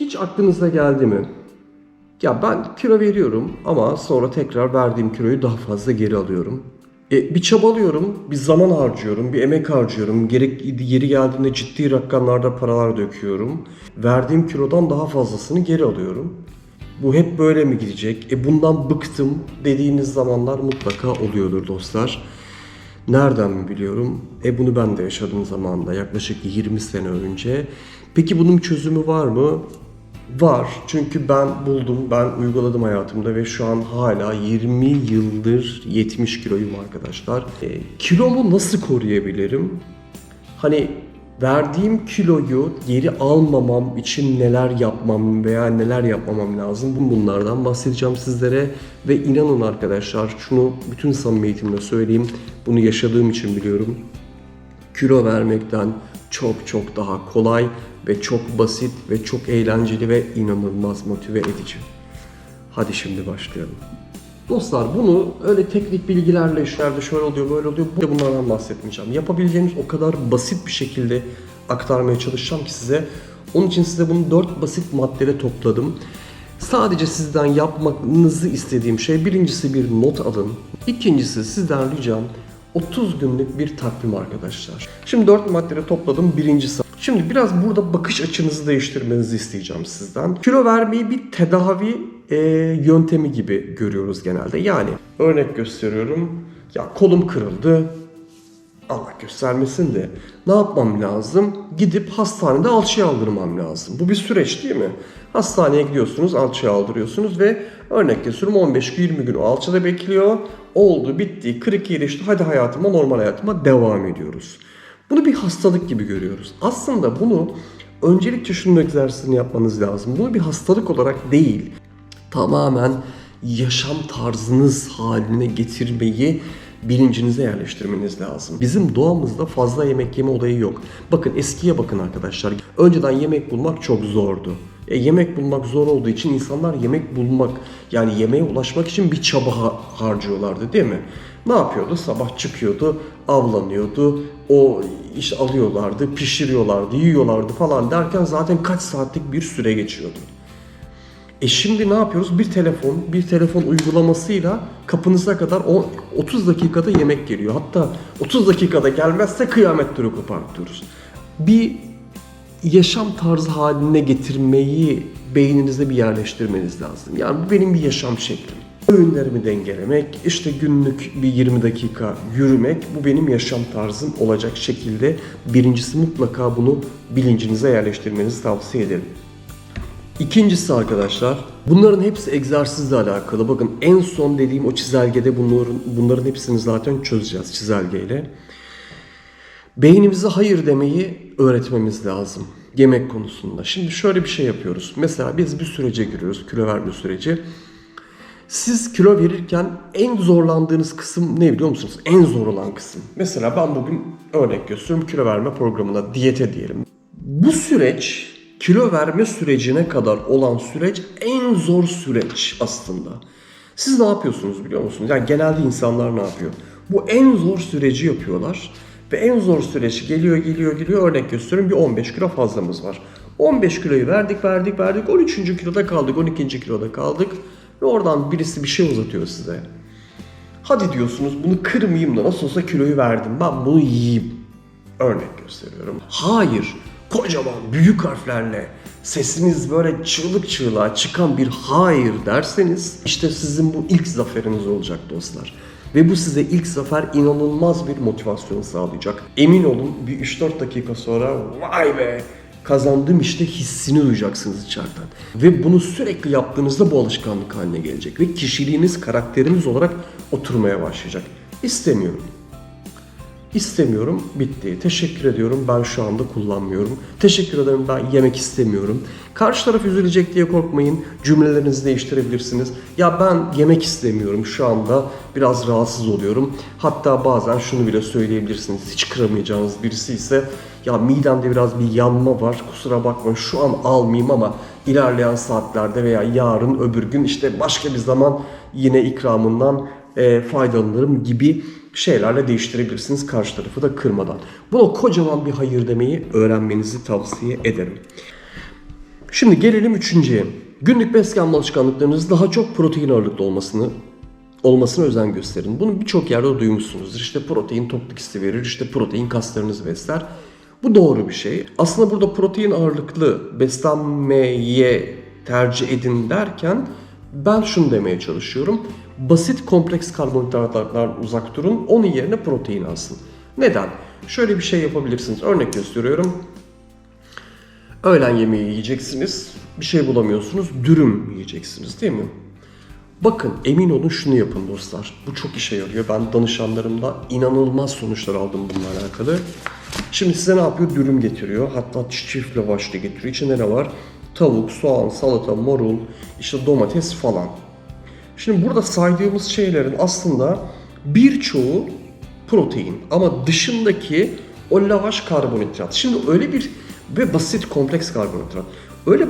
Hiç aklınıza geldi mi? Ya ben kilo veriyorum ama sonra tekrar verdiğim kiloyu daha fazla geri alıyorum. E, bir çabalıyorum, bir zaman harcıyorum, bir emek harcıyorum. Gerek yeri geldiğinde ciddi rakamlarda paralar döküyorum. Verdiğim kilodan daha fazlasını geri alıyorum. Bu hep böyle mi gidecek? E bundan bıktım dediğiniz zamanlar mutlaka oluyordur dostlar. Nereden mi biliyorum? E bunu ben de yaşadım zamanında yaklaşık 20 sene önce. Peki bunun çözümü var mı? Var. Çünkü ben buldum, ben uyguladım hayatımda ve şu an hala 20 yıldır 70 kiloyum arkadaşlar. E, kilomu nasıl koruyabilirim? Hani verdiğim kiloyu geri almamam için neler yapmam veya neler yapmamam lazım bunlardan bahsedeceğim sizlere ve inanın arkadaşlar şunu bütün samimiyetimle söyleyeyim bunu yaşadığım için biliyorum kilo vermekten çok çok daha kolay ve çok basit ve çok eğlenceli ve inanılmaz motive edici. Hadi şimdi başlayalım. Dostlar bunu öyle teknik bilgilerle işlerde şöyle oluyor böyle oluyor burada bunlardan bahsetmeyeceğim. Yapabileceğiniz o kadar basit bir şekilde aktarmaya çalışacağım ki size. Onun için size bunu 4 basit maddede topladım. Sadece sizden yapmanızı istediğim şey birincisi bir not alın. İkincisi sizden ricam 30 günlük bir takvim arkadaşlar. Şimdi 4 maddede topladım birincisi. Şimdi biraz burada bakış açınızı değiştirmenizi isteyeceğim sizden. Kilo vermeyi bir tedavi e, yöntemi gibi görüyoruz genelde. Yani örnek gösteriyorum. Ya kolum kırıldı. Allah göstermesin de ne yapmam lazım? Gidip hastanede alçıya aldırmam lazım. Bu bir süreç değil mi? Hastaneye gidiyorsunuz, alçıya aldırıyorsunuz ve örnek gösteriyorum 15-20 gün o alçıda bekliyor. Oldu, bitti, kırık iyileşti. Hadi hayatıma, normal hayatıma devam ediyoruz. Bunu bir hastalık gibi görüyoruz. Aslında bunu öncelikle şunun egzersizini yapmanız lazım. Bunu bir hastalık olarak değil, tamamen yaşam tarzınız haline getirmeyi bilincinize yerleştirmeniz lazım. Bizim doğamızda fazla yemek yeme olayı yok. Bakın eskiye bakın arkadaşlar. Önceden yemek bulmak çok zordu. E, yemek bulmak zor olduğu için insanlar yemek bulmak yani yemeğe ulaşmak için bir çaba ha- harcıyorlardı değil mi? Ne yapıyordu? Sabah çıkıyordu, avlanıyordu, o iş alıyorlardı, pişiriyorlardı, yiyorlardı falan derken zaten kaç saatlik bir süre geçiyordu. E şimdi ne yapıyoruz? Bir telefon, bir telefon uygulamasıyla kapınıza kadar o 30 dakikada yemek geliyor. Hatta 30 dakikada gelmezse kıyametleri kopartıyoruz. Bir yaşam tarzı haline getirmeyi beyninize bir yerleştirmeniz lazım. Yani bu benim bir yaşam şeklim. Öğünlerimi dengelemek, işte günlük bir 20 dakika yürümek bu benim yaşam tarzım olacak şekilde birincisi mutlaka bunu bilincinize yerleştirmenizi tavsiye ederim. İkincisi arkadaşlar, bunların hepsi egzersizle alakalı. Bakın en son dediğim o çizelgede bunların, bunların hepsini zaten çözeceğiz çizelgeyle. Beynimize hayır demeyi öğretmemiz lazım yemek konusunda. Şimdi şöyle bir şey yapıyoruz. Mesela biz bir sürece giriyoruz, kilo verme süreci. Siz kilo verirken en zorlandığınız kısım ne biliyor musunuz? En zor olan kısım. Mesela ben bugün örnek gösteriyorum kilo verme programına, diyete diyelim. Bu süreç kilo verme sürecine kadar olan süreç en zor süreç aslında. Siz ne yapıyorsunuz biliyor musunuz? Yani genelde insanlar ne yapıyor? Bu en zor süreci yapıyorlar. Ve en zor süreç geliyor geliyor geliyor örnek gösteriyorum bir 15 kilo fazlamız var. 15 kiloyu verdik verdik verdik 13. kiloda kaldık 12. kiloda kaldık. Ve oradan birisi bir şey uzatıyor size. Hadi diyorsunuz bunu kırmayayım da nasıl olsa kiloyu verdim ben bunu yiyeyim. Örnek gösteriyorum. Hayır kocaman büyük harflerle sesiniz böyle çığlık çığlığa çıkan bir hayır derseniz işte sizin bu ilk zaferiniz olacak dostlar. Ve bu size ilk zafer inanılmaz bir motivasyon sağlayacak. Emin olun bir 3-4 dakika sonra vay be kazandım işte hissini duyacaksınız içeriden. Ve bunu sürekli yaptığınızda bu alışkanlık haline gelecek. Ve kişiliğiniz, karakteriniz olarak oturmaya başlayacak. İstemiyorum. İstemiyorum, bitti. Teşekkür ediyorum, ben şu anda kullanmıyorum. Teşekkür ederim, ben yemek istemiyorum. Karşı taraf üzülecek diye korkmayın. Cümlelerinizi değiştirebilirsiniz. Ya ben yemek istemiyorum şu anda. Biraz rahatsız oluyorum. Hatta bazen şunu bile söyleyebilirsiniz. Hiç kıramayacağınız birisi ise ya midemde biraz bir yanma var. Kusura bakmayın şu an almayayım ama ilerleyen saatlerde veya yarın öbür gün işte başka bir zaman yine ikramından e, faydalanırım gibi şeylerle değiştirebilirsiniz karşı tarafı da kırmadan. Buna kocaman bir hayır demeyi öğrenmenizi tavsiye ederim. Şimdi gelelim üçüncüye. Günlük beslenme alışkanlıklarınız daha çok protein ağırlıklı olmasını olmasına özen gösterin. Bunu birçok yerde duymuşsunuzdur. İşte protein tokluk hissi verir, işte protein kaslarınızı besler. Bu doğru bir şey. Aslında burada protein ağırlıklı beslenmeye tercih edin derken ben şunu demeye çalışıyorum. Basit kompleks karbonhidratlardan uzak durun. Onun yerine protein alsın. Neden? Şöyle bir şey yapabilirsiniz. Örnek gösteriyorum. Öğlen yemeği yiyeceksiniz. Bir şey bulamıyorsunuz. Dürüm yiyeceksiniz değil mi? Bakın emin olun şunu yapın dostlar. Bu çok işe yarıyor. Ben danışanlarımda inanılmaz sonuçlar aldım bununla alakalı. Şimdi size ne yapıyor? Dürüm getiriyor. Hatta çift lavaşlı getiriyor. İçinde ne var? Tavuk, soğan, salata, marul, işte domates falan. Şimdi burada saydığımız şeylerin aslında birçoğu protein ama dışındaki o lavaş karbonhidrat. Şimdi öyle bir ve basit kompleks karbonhidrat. Öyle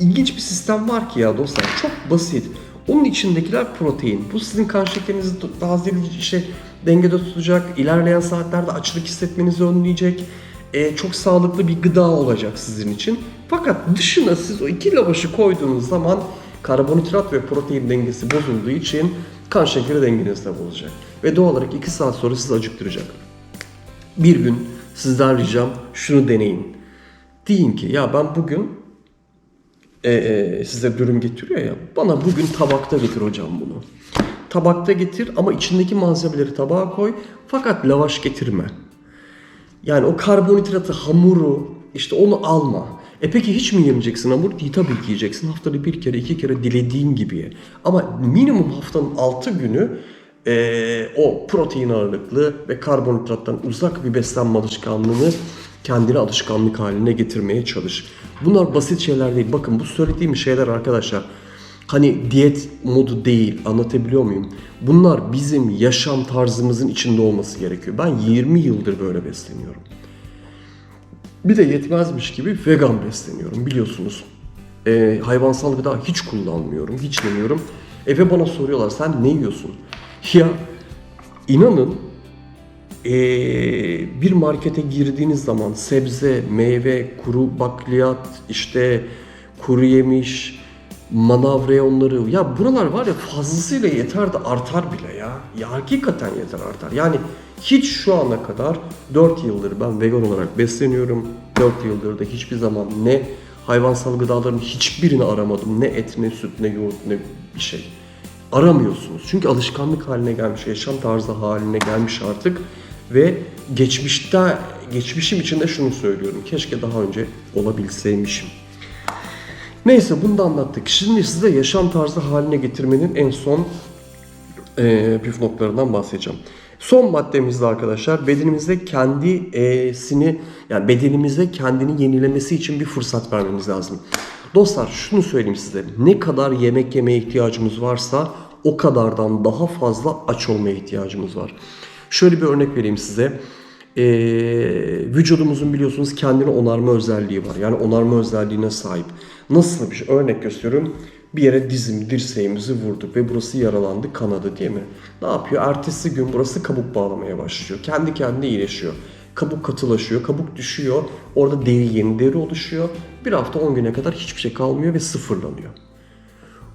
ilginç bir sistem var ki ya dostlar çok basit. Onun içindekiler protein. Bu sizin kan şekerinizi tazeleyici işte dengede tutacak. İlerleyen saatlerde açlık hissetmenizi önleyecek. Ee, çok sağlıklı bir gıda olacak sizin için. Fakat dışına siz o iki lavaşı koyduğunuz zaman karbonhidrat ve protein dengesi bozulduğu için kan şekeri dengeniz de bozacak. Ve doğal olarak 2 saat sonra sizi acıktıracak. Bir gün sizden ricam şunu deneyin. Deyin ki ya ben bugün e, e, size dürüm getiriyor ya bana bugün tabakta getir hocam bunu. Tabakta getir ama içindeki malzemeleri tabağa koy fakat lavaş getirme. Yani o karbonhidratı, hamuru işte onu alma. E peki hiç mi yemeyeceksin hamur? Değil tabii ki yiyeceksin. Haftada bir kere, iki kere dilediğin gibi ye. Ama minimum haftanın altı günü e, o protein ağırlıklı ve karbonhidrattan uzak bir beslenme alışkanlığını kendine alışkanlık haline getirmeye çalış. Bunlar basit şeyler değil. Bakın bu söylediğim şeyler arkadaşlar hani diyet modu değil anlatabiliyor muyum? Bunlar bizim yaşam tarzımızın içinde olması gerekiyor. Ben 20 yıldır böyle besleniyorum. Bir de yetmezmiş gibi vegan besleniyorum biliyorsunuz. Ee, hayvansal gıda hiç kullanmıyorum, hiç yemiyorum. E ve bana soruyorlar sen ne yiyorsun? Ya inanın ee, bir markete girdiğiniz zaman sebze, meyve, kuru bakliyat, işte kuru yemiş, manav reyonları ya buralar var ya fazlasıyla yeter de artar bile ya. Ya hakikaten yeter artar. Yani hiç şu ana kadar 4 yıldır ben vegan olarak besleniyorum. 4 yıldır da hiçbir zaman ne hayvansal gıdaların hiçbirini aramadım. Ne et, ne süt, ne yoğurt, ne bir şey. Aramıyorsunuz. Çünkü alışkanlık haline gelmiş, yaşam tarzı haline gelmiş artık. Ve geçmişte, geçmişim için de şunu söylüyorum. Keşke daha önce olabilseymişim. Neyse bunu da anlattık. Şimdi size yaşam tarzı haline getirmenin en son e, püf noktalarından bahsedeceğim. Son maddemizde arkadaşlar bedenimizde kendisini yani bedenimize kendini yenilemesi için bir fırsat vermemiz lazım. Dostlar şunu söyleyeyim size. Ne kadar yemek yemeye ihtiyacımız varsa o kadardan daha fazla aç olmaya ihtiyacımız var. Şöyle bir örnek vereyim size. Ee, vücudumuzun biliyorsunuz kendini onarma özelliği var. Yani onarma özelliğine sahip. Nasıl bir şey? Örnek gösteriyorum. Bir yere dizim, dirseğimizi vurduk ve burası yaralandı, kanadı değil mi? Ne yapıyor? Ertesi gün burası kabuk bağlamaya başlıyor. Kendi kendine iyileşiyor. Kabuk katılaşıyor, kabuk düşüyor. Orada deri, yeni deri oluşuyor. Bir hafta 10 güne kadar hiçbir şey kalmıyor ve sıfırlanıyor.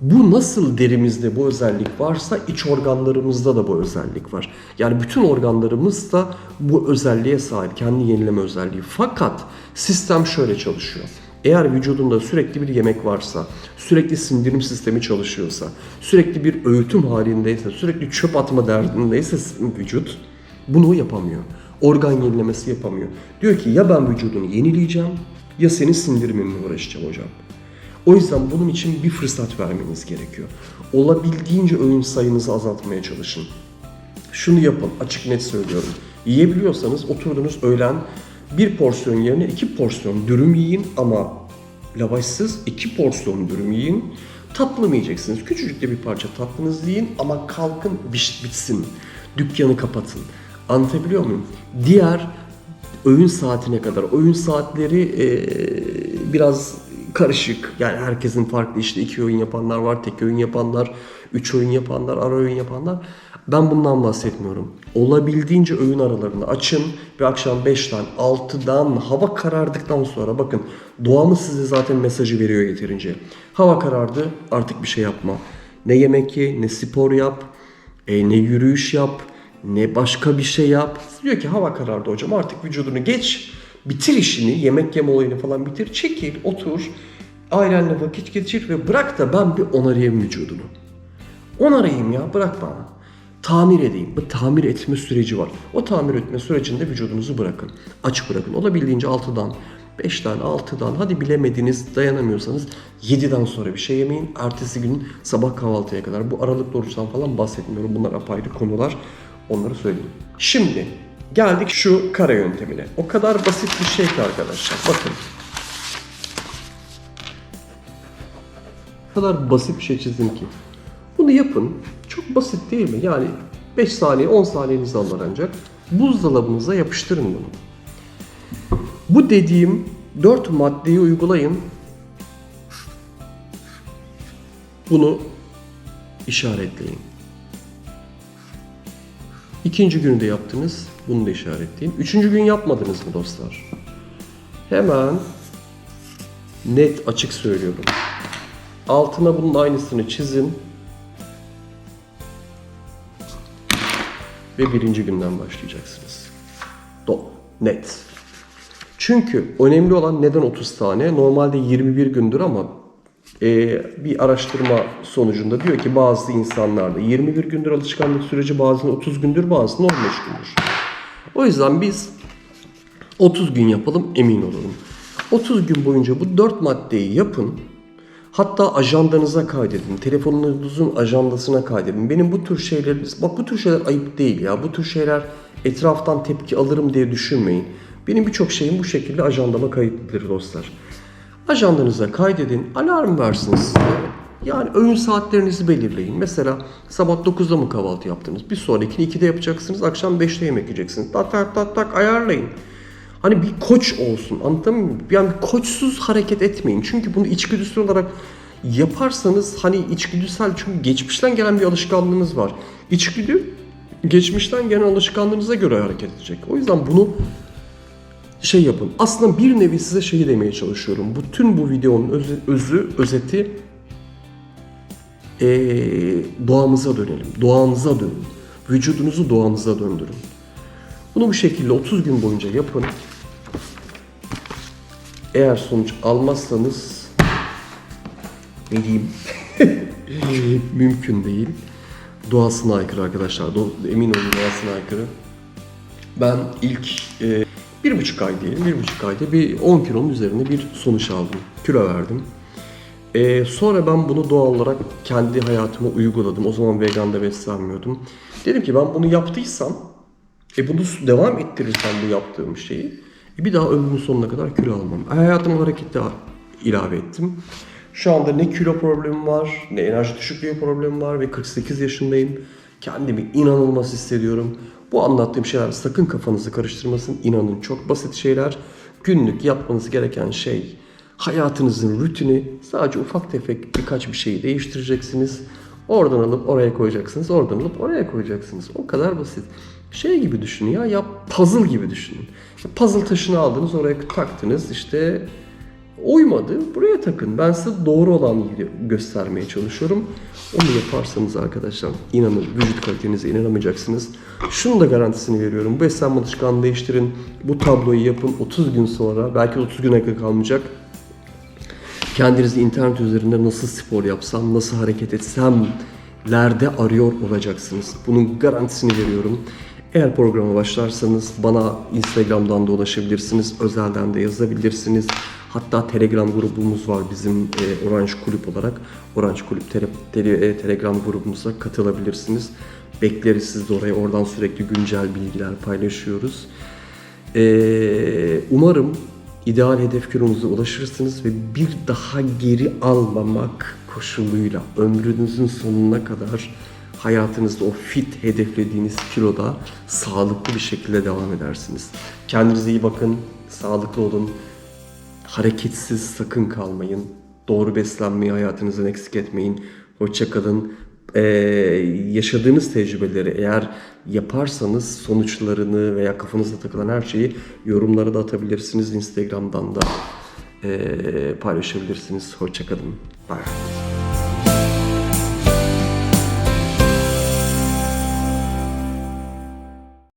Bu nasıl derimizde bu özellik varsa iç organlarımızda da bu özellik var. Yani bütün organlarımız da bu özelliğe sahip, kendi yenileme özelliği. Fakat sistem şöyle çalışıyor. Eğer vücudunda sürekli bir yemek varsa, sürekli sindirim sistemi çalışıyorsa, sürekli bir öğütüm halindeyse, sürekli çöp atma derdindeyse vücut bunu yapamıyor. Organ yenilemesi yapamıyor. Diyor ki ya ben vücudunu yenileyeceğim ya senin sindiriminle uğraşacağım hocam. O yüzden bunun için bir fırsat vermeniz gerekiyor. Olabildiğince öğün sayınızı azaltmaya çalışın. Şunu yapın, açık net söylüyorum. Yiyebiliyorsanız oturdunuz öğlen bir porsiyon yerine iki porsiyon dürüm yiyin ama lavaşsız iki porsiyon dürüm yiyin. Tatlı mı yiyeceksiniz? Küçücük de bir parça tatlınızı yiyin ama kalkın biş- bitsin. Dükkanı kapatın. Anlatabiliyor muyum? Diğer öğün saatine kadar. Öğün saatleri eee, biraz karışık. Yani herkesin farklı işte iki öğün yapanlar var, tek öğün yapanlar, üç öğün yapanlar, ara öğün yapanlar. Ben bundan bahsetmiyorum. Olabildiğince öğün aralarını açın ve akşam 5'ten 6'dan hava karardıktan sonra bakın doğamız size zaten mesajı veriyor yeterince. Hava karardı artık bir şey yapma. Ne yemek ye, ne spor yap, e, ne yürüyüş yap, ne başka bir şey yap. Diyor ki hava karardı hocam artık vücudunu geç, bitir işini, yemek yeme olayını falan bitir, çekil, otur, ailenle vakit geçir ve bırak da ben bir onarayım vücudunu. Onarayım ya bırak bana. Tamir edeyim. Bu tamir etme süreci var. O tamir etme sürecinde vücudunuzu bırakın. Aç bırakın. Olabildiğince 6'dan, 5'ten, 6'dan hadi bilemediniz dayanamıyorsanız 7'den sonra bir şey yemeyin. Ertesi gün sabah kahvaltıya kadar. Bu aralıklı oruçtan falan bahsetmiyorum. Bunlar apayrı konular. Onları söyleyeyim. Şimdi geldik şu kara yöntemine. O kadar basit bir şey ki arkadaşlar. Bakın. O kadar basit bir şey çizdim ki. Bunu yapın. Çok basit değil mi? Yani 5 saniye 10 saniyenizi alır ancak. Buzdolabınıza yapıştırın bunu. Bu dediğim 4 maddeyi uygulayın. Bunu işaretleyin. İkinci günü de yaptınız. Bunu da işaretleyin. Üçüncü gün yapmadınız mı dostlar? Hemen net açık söylüyorum. Altına bunun aynısını çizin. Ve birinci günden başlayacaksınız. Do, net. Çünkü önemli olan neden 30 tane? Normalde 21 gündür ama e, bir araştırma sonucunda diyor ki bazı insanlarda 21 gündür alışkanlık süreci bazında 30 gündür bazında 15 gündür. O yüzden biz 30 gün yapalım emin olalım. 30 gün boyunca bu 4 maddeyi yapın. Hatta ajandanıza kaydedin. Telefonunuzun ajandasına kaydedin. Benim bu tür şeyler, bak bu tür şeyler ayıp değil ya. Bu tür şeyler etraftan tepki alırım diye düşünmeyin. Benim birçok şeyim bu şekilde ajandama kayıtlıdır dostlar. Ajandanıza kaydedin, alarm versin size. Yani öğün saatlerinizi belirleyin. Mesela sabah 9'da mı kahvaltı yaptınız? Bir sonrakini 2'de yapacaksınız, akşam 5'te yemek yiyeceksiniz. Tak tak tak tak ayarlayın. Hani bir koç olsun anladın mı? Yani bir koçsuz hareket etmeyin. Çünkü bunu içgüdüsel olarak yaparsanız hani içgüdüsel çünkü geçmişten gelen bir alışkanlığınız var. İçgüdü geçmişten gelen alışkanlığınıza göre hareket edecek. O yüzden bunu şey yapın. Aslında bir nevi size şeyi demeye çalışıyorum. Bütün bu videonun özü, özü özeti ee, doğamıza dönelim. Doğanıza dönün. Vücudunuzu doğanıza döndürün. Bunu bu şekilde 30 gün boyunca yapın. Eğer sonuç almazsanız ne diyeyim mümkün değil. Doğasına aykırı arkadaşlar. Do- emin olun doğasına aykırı. Ben ilk e, bir buçuk ay diyelim, bir buçuk ayda bir 10 kilonun üzerinde bir sonuç aldım. Kilo verdim. E, sonra ben bunu doğal olarak kendi hayatıma uyguladım. O zaman vegan da beslenmiyordum. Dedim ki ben bunu yaptıysam e bunu devam ettirirsem bu yaptığım şeyi bir daha ömrümün sonuna kadar kilo almam. Hayatıma harekette ilave ettim. Şu anda ne kilo problemim var, ne enerji düşüklüğü problemim var ve 48 yaşındayım. Kendimi inanılmaz hissediyorum. Bu anlattığım şeyler sakın kafanızı karıştırmasın. İnanın çok basit şeyler. Günlük yapmanız gereken şey hayatınızın rutini. Sadece ufak tefek birkaç bir şeyi değiştireceksiniz. Oradan alıp oraya koyacaksınız. Oradan alıp oraya koyacaksınız. O kadar basit. Şey gibi düşünün ya, ya puzzle gibi düşünün. İşte puzzle taşını aldınız, oraya taktınız. İşte uymadı, buraya takın. Ben size doğru olanı göstermeye çalışıyorum. Onu yaparsanız arkadaşlar inanın vücut kalitenize inanamayacaksınız. Şunu da garantisini veriyorum. Bu beslenme alışkanlığını değiştirin. Bu tabloyu yapın 30 gün sonra. Belki 30 güne kalmayacak. Kendinizi internet üzerinde nasıl spor yapsam, nasıl hareket etsem lerde arıyor olacaksınız. Bunun garantisini veriyorum. Eğer programa başlarsanız bana Instagram'dan da ulaşabilirsiniz. Özelden de yazabilirsiniz. Hatta Telegram grubumuz var bizim e, Orange Kulüp olarak. Orange Kulüp tele, tele, e, Telegram grubumuza katılabilirsiniz. Bekleriz siz de oraya. Oradan sürekli güncel bilgiler paylaşıyoruz. E, umarım ideal hedef kilonuza ulaşırsınız ve bir daha geri almamak koşuluyla ömrünüzün sonuna kadar hayatınızda o fit hedeflediğiniz kiloda sağlıklı bir şekilde devam edersiniz. Kendinize iyi bakın, sağlıklı olun, hareketsiz sakın kalmayın, doğru beslenmeyi hayatınızdan eksik etmeyin. Hoşçakalın. e, yaşadığınız tecrübeleri eğer yaparsanız sonuçlarını veya kafanızda takılan her şeyi yorumlara da atabilirsiniz. Instagram'dan da e, paylaşabilirsiniz. Hoşçakalın. Bye.